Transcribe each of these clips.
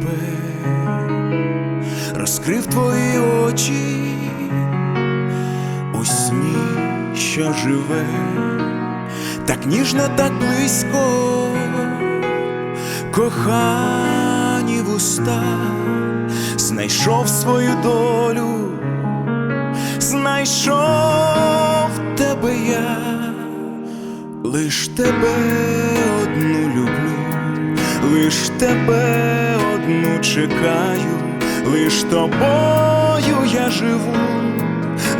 тебе, розкрив твої очі у сні, що живе, так ніжно, так близько, кохані вуста, знайшов свою долю, знайшов тебе я, лиш тебе одну люблю, лиш тебе одну чекаю, лиш тобою я живу,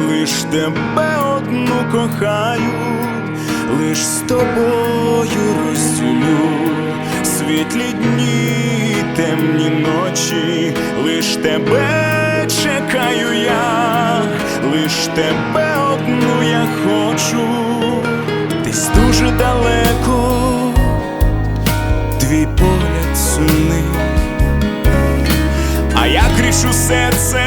лиш тебе одну кохаю, лиш з тобою розділю світлі дні, темні ночі, лиш тебе чекаю я, лиш тебе одну я хочу, десь дуже далеко, кричу серцем,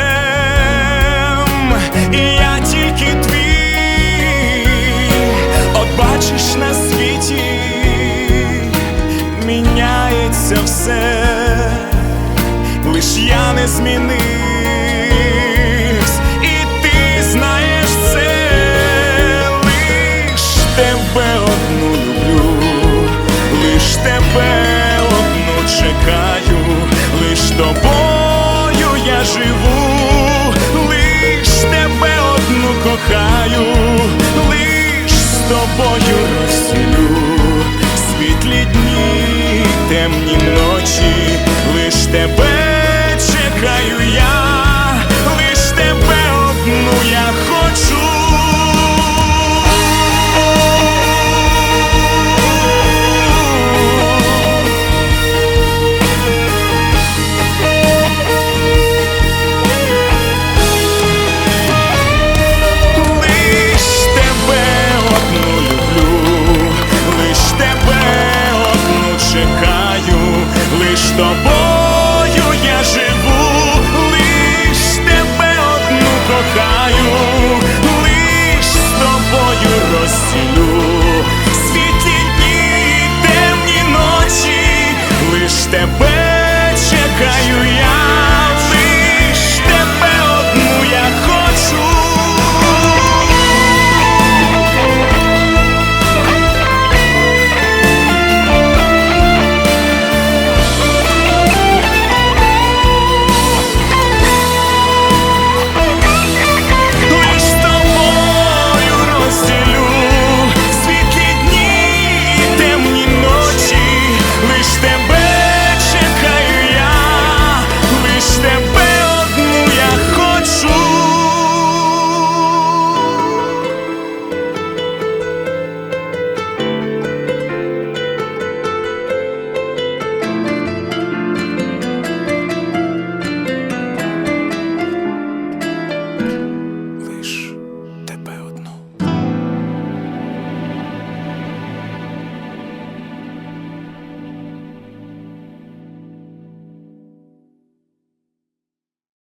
і я тільки твій, от бачиш на світі, міняється все, лиш я не змінився, і ти знаєш тебе одну лиш тебе одну чекаю, лиш тобою живу, лиш тебе одну кохаю, лиш з тобою розділю світлі дні, темні ночі, лиш тебе чекаю я,